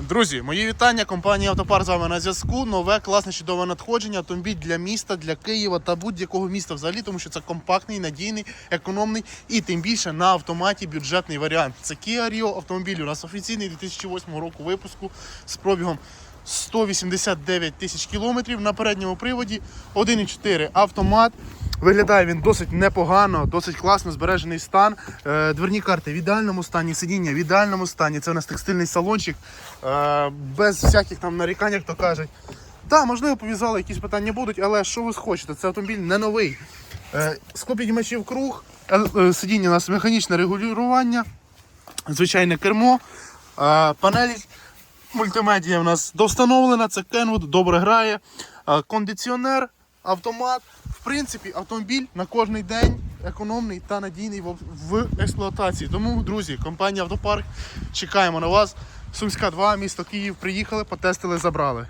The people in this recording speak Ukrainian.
Друзі, мої вітання. Компанія Автопар з вами на зв'язку. Нове класне чудове надходження. Автомобіль для міста, для Києва та будь-якого міста взагалі, тому що це компактний, надійний, економний і тим більше на автоматі бюджетний варіант. Це Kia Rio. Автомобіль у нас офіційний 2008 року випуску з пробігом 189 тисяч кілометрів на передньому приводі. 1,4 автомат. Виглядає він досить непогано, досить класно збережений стан. Е, Дверні карти в ідеальному стані, сидіння в ідеальному стані. Це у нас текстильний салончик, е, без всяких там нарікань, як то кажуть. Так, можливо, пов'язали, якісь питання будуть, але що ви хочете? Це автомобіль не новий. Е, Склопідіймачів круг, сидіння у нас механічне регулювання, звичайне кермо, панелі мультимедія у нас довстановлена, це Kenwood, добре грає, кондиціонер, автомат. Принципі, автомобіль на кожний день економний та надійний в, в експлуатації. Тому, друзі, компанія Автопарк, чекаємо на вас. Сумська 2, місто Київ, приїхали, потестили, забрали.